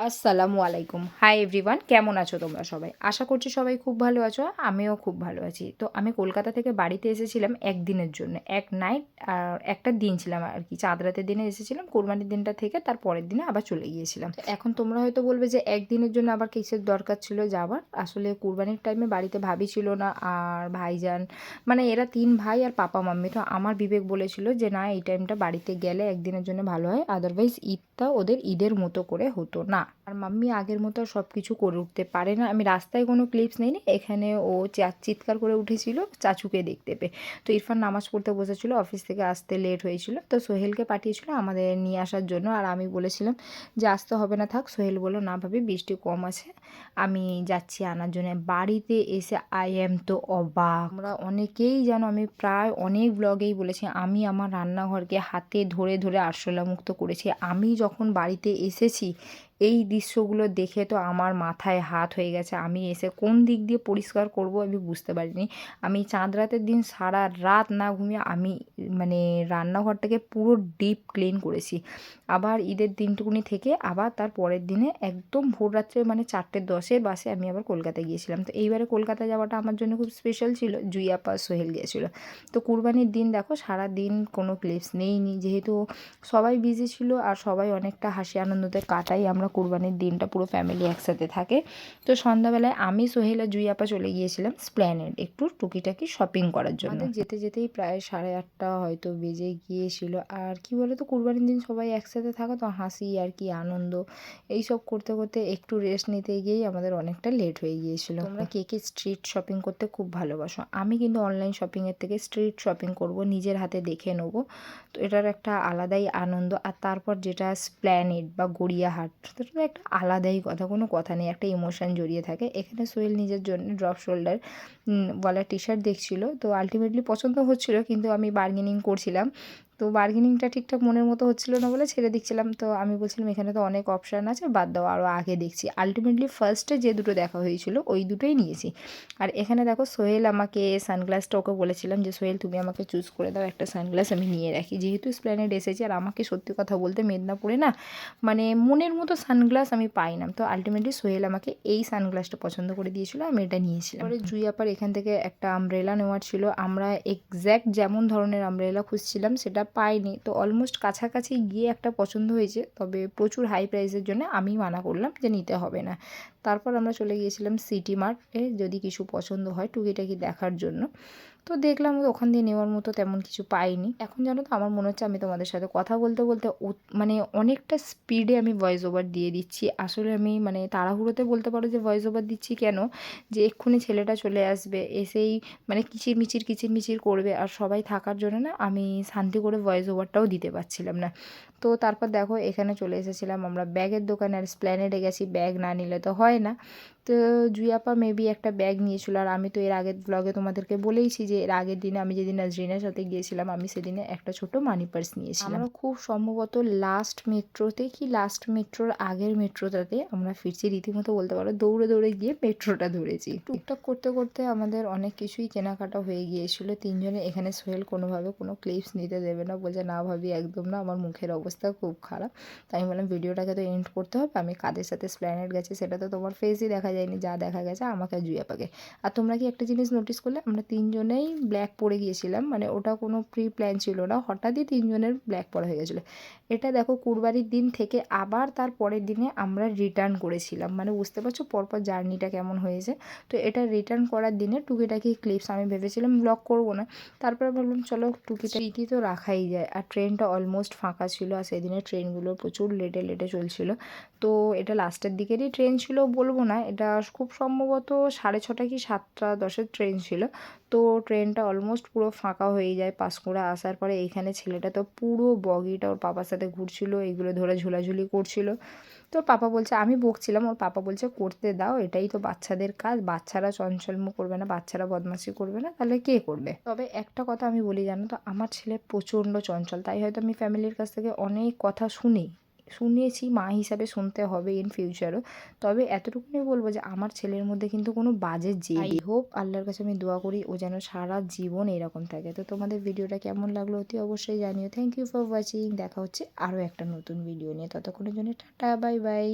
আসসালামু আলাইকুম। Hi everyone কেমন আছো তোমরা সবাই? আশা করছি সবাই খুব ভালো আছো, আমিও খুব ভালো আছি। তো আমি কলকাতা থেকে বাড়িতে এসেছিলাম একদিনের জন্য, এক নাইট আর একটা দিন ছিলাম আর কি। চাঁদ রাতের দিনে এসেছিলাম, কোরবানির দিনটা থেকে তার পরের দিনে আবার চলে গিয়েছিলাম। এখন তোমরা হয়তো বলবে যে একদিনের জন্য আবার কিসের দরকার ছিল যাওয়ার? আসলে কোরবানির টাইমে বাড়িতে ভাবি ছিল না, আর ভাইজান মানে এরা তিন ভাই আর পাপা, মাম্মি। তো আমার বিবেক বলেছিল যে না, এই টাইমটা বাড়িতে গেলে একদিনের জন্য ভালো হয় আদারওয়াইজ ঈদটা ওদের ঈদের মতো করে হতো না। আর মাম্মি আগের মতো সব কিছু করে উঠতে পারে না। আমি রাস্তায় কোনো ক্লিপস নেই এখানে ও চিৎকার করে উঠেছিল, চাচুকে দেখতে পেয়ে। তো ইরফান নামাজ পড়তে বসেছিল অফিস থেকে আসতে লেট হয়েছিল। তো সোহেলকে পাঠিয়েছিল আমাদের নিয়ে আসার জন্য। আর আমি বলেছিলাম যে আসতে হবে না থাক। সোহেল বলল, না ভাবি, বৃষ্টি কম আছে। আমি যাচ্ছি আনার জন্য। বাড়িতে এসে আই এম তো অবাক। আমরা অনেকেই যেন আমি প্রায় অনেক ব্লগেই বলেছি। আমি আমার রান্নাঘরকে হাতে ধরে ধরে আরশোলা মুক্ত করেছি। আমি যখন বাড়িতে এসেছি এই দৃশ্যগুলো দেখে তো আমার মাথায় হাত হয়ে গেছে। আমি এসে কোন দিক দিয়ে পরিষ্কার করব আমি বুঝতে পারিনি। আমি চাঁদ রাতের দিন সারা রাত না ঘুমিয়ে আমি মানে রান্নাঘরটাকে পুরো ডিপ ক্লিন করেছি। আবার ঈদের দিনটুকুনি থেকে আবার তার পরের দিনে একদম ভোর রাত্রে মানে চারটে দশের বাসে আমি আবার কলকাতায় গিয়েছিলাম। তো এইবারে কলকাতা যাওয়াটা আমার জন্য খুব স্পেশাল ছিল। জুইয়াপা সোহেল গিয়েছিল। তো কুরবানির দিন দেখো, সারা দিন কোনো ক্লিপস নেইনি। যেহেতু সবাই বিজি ছিল আর সবাই অনেকটা হাসি আনন্দতে কাটাই। আমরা কুরবানির দিনটা পুরো ফ্যামিলি একসাথে থাকে। তো সন্ধ্যাবেলায় আমি সোহেল আর জুইয়াপা চলে গিয়েছিলাম স্প্ল্যানেড একটু টুকিটাকি শপিং করার জন্য। যেতে যেতেই প্রায় সাড়ে আটটা হয়তো বেজে গিয়েছিল। আর কি বলো তো কুরবানির দিন সবাই একসাথে থাকা তো হাসি আর কি আনন্দ। এইসব করতে করতে একটু রেস্ট নিতে গিয়েই আমাদের অনেকটা লেট হয়ে গিয়েছিল। তোমরা কে কে স্ট্রিট শপিং করতে খুব ভালোবাসো? আমি কিন্তু অনলাইন শপিংয়ের থেকে স্ট্রিট শপিং করব নিজের হাতে দেখে নেব। তো এটার একটা আলাদাই আনন্দ। আর তারপর যেটা স্প্ল্যানেড বা গড়িয়াহাট সেটা একটা আলাদাই কথা, কোনো কথা নেই, একটা ইমোশান জড়িয়ে থাকে। এখানে সোহেল নিজের জন্য ড্রপ শোল্ডার বলা টি শার্ট দেখছিলো। তো আলটিমেটলি পছন্দ হচ্ছিল, কিন্তু আমি বার্গেনিং করছিলাম। তো বার্গেনিংটা ঠিকঠাক মনের মতো হচ্ছিল না বলে ছেড়ে দিচ্ছিলাম। তো আমি বলছিলাম, এখানে তো অনেক অপশান আছে, বাদ দাও আরও আগে দেখছি। আলটিমেটলি ফার্স্টে যে দুটো দেখা হয়েছিল, ওই দুটোই নিয়েছি। আর এখানে দেখো, সোহেল আমাকে সানগ্লাসটা ওকে বলেছিলাম যে, সোহেল, তুমি আমাকে চুজ করে দাও, একটা সানগ্লাস আমি নিয়ে রাখি। যেহেতু স্প্ল্যানেড এসেছি, আর আমাকে সত্যি কথা বলতে মেদিনীপুরে না মানে মনের মতো সানগ্লাস আমি পাই না। তো আলটিমেটলি সোহেল আমাকে এই সানগ্লাসটা পছন্দ করে দিয়েছিল, আমি এটা নিয়েছিলাম। পরে জুই আপার এখান থেকে একটা আমব্রেলা নেওয়ার ছিল। আমরা এক্স্যাক্ট যেমন ধরনের আমব্রেলা খুঁজছিলাম, সেটা পাইনি। তো অলমোস্ট কাছাকাছি গিয়ে একটা পছন্দ হয়েছে, তবে প্রচুর হাই প্রাইসের জন্য আমি মানা করলাম যে নিতে হবে না। তারপর আমরা চলে গিয়েছিলাম সিটি মার্টে যদি কিছু পছন্দ হয় টুকিটাকি দেখার জন্য। তো দেখলাম ওখান দিয়ে নেওয়ার মতো তেমন কিছু পাইনি। এখন জানো তো, আমার মনে হচ্ছে আমি তোমাদের সাথে কথা বলতে বলতে মানে অনেকটা স্পিডে আমি ভয়েস ওভার দিয়ে দিচ্ছি। আসলে আমি মানে তাড়াহুড়োতে বলতে পারো যে ভয়েস ওভার দিচ্ছি কেন? যে এক্ষুনি ছেলেটা চলে আসবে, এসেই মানে কিচির মিচির কিচির মিচির করবে আর সবাই থাকার জন্য না আমি শান্তি করে ভয়েস ওভারটাও দিতে পারছিলাম না। তো তারপর দেখো এখানে চলে এসেছিলাম আমরা ব্যাগের দোকানে আর স্প্ল্যানেডে গেছি, ব্যাগ না নিলে তো হয় না। তো জুয়াপা মেবি একটা ব্যাগ নিয়েছিল আর আমি তো এর আগের ব্লগে তোমাদেরকে বলেইছি যে এর আগের দিনে আমি যেদিন নাজরিনের সাথে গিয়েছিলাম আমি সেদিনে একটা ছোট মানি পার্স নিয়েছিলাম। আমরা খুব সম্ভবত লাস্ট মেট্রোতে কি লাস্ট মেট্রোর আগের মেট্রোটাতে আমরা ফিরছি রীতিমতো বলতে পারো দৌড়ে দৌড়ে গিয়ে মেট্রোটা ধরেছি। টুকটাক করতে করতে আমাদের অনেক কিছুই কেনাকাটা হয়ে গিয়েছিল তিনজনে এখানে সোহেল কোনোভাবে কোনো ক্লিপস নিতে দেবে না বলছে না ভাবি একদম না আমার মুখের অবস্থা খুব খারাপ। তাই আমি বললাম ভিডিওটাকে তো এন্ড করতে হবে আমি কাদের সাথে স্প্ল্যানেট গেছি সেটা তো তোমার ফেসই দেখা যায়নি, যা দেখা গেছে আমাকে জুয়া পাকে আর তোমরা কি একটা জিনিস নোটিস করলে, আমরা তিনজনেই ব্ল্যাক পরে গিয়েছিলাম মানে ওটা কোনো প্রি প্ল্যান ছিল না, হঠাৎই তিনজনের ব্ল্যাক পরা হয়ে গেছিল। এটা দেখো কুরবানির দিন থেকে আবার তার পরের দিনে আমরা রিটার্ন করেছিলাম মানে বুঝতে পারছ পরপর জার্নিটা কেমন হয়েছে। তো এটা রিটার্ন করার দিনে টুকিটাকি ক্লিপস আমি ভেবেছিলাম ব্লক করব না, তারপরে ভাবলাম চলো টুকিটা স্মৃতি তো রাখাই যায়, আর ট্রেনটা অলমোস্ট ফাঁকা ছিল, আর সেদিনে ট্রেনগুলো প্রচুর লেটে লেটে চলছিল। তো এটা লাস্টের দিকেরই ট্রেন ছিল বলব না, এটা খুব সম্ভবত সাড়ে ছটা কি সাতটা দশের ট্রেন ছিল। তো ট্রেনটা অলমোস্ট পুরো ফাঁকা হয়ে যায়। পাঁশকুড়া আসার পরে এইখানে ছেলেটা তো পুরো বগিটা ওর পাপার সাথে ঘুরছিল এইগুলো ধরে ঝোলাঝুলি করছিল। তো পাপা বলছে, আমি বকছিলাম। ওর পাপা বলছে, করতে দাও, এটাই তো বাচ্চাদের কাজ। বাচ্চারা চঞ্চলমু করবে না, বাচ্চারা বদমাশি করবে না, তাহলে কে করবে? তবে একটা কথা আমি বলি, জানো তো, আমার ছেলে প্রচণ্ড চঞ্চল, তাই হয়তো আমি ফ্যামিলির কাছ থেকে অনেক কথা শুনি। শুনিয়েছি মা হিসাবে শুনতে হবে ইন ফিউচারও তবে এতটুকুনি বলব যে আমার ছেলের মধ্যে কিন্তু কোনো বাজে যে আই হোপ আল্লাহর কাছে আমি দোয়া করি ও যেন সারা জীবন এরকম থাকে। তো তোমাদের ভিডিওটা কেমন লাগল অতি অবশ্যই জানিও। থ্যাংক ইউ ফর ওয়াচিং দেখা হচ্ছে আরও একটা নতুন ভিডিও নিয়ে। ততক্ষণের জন্য টাটা বাই বাই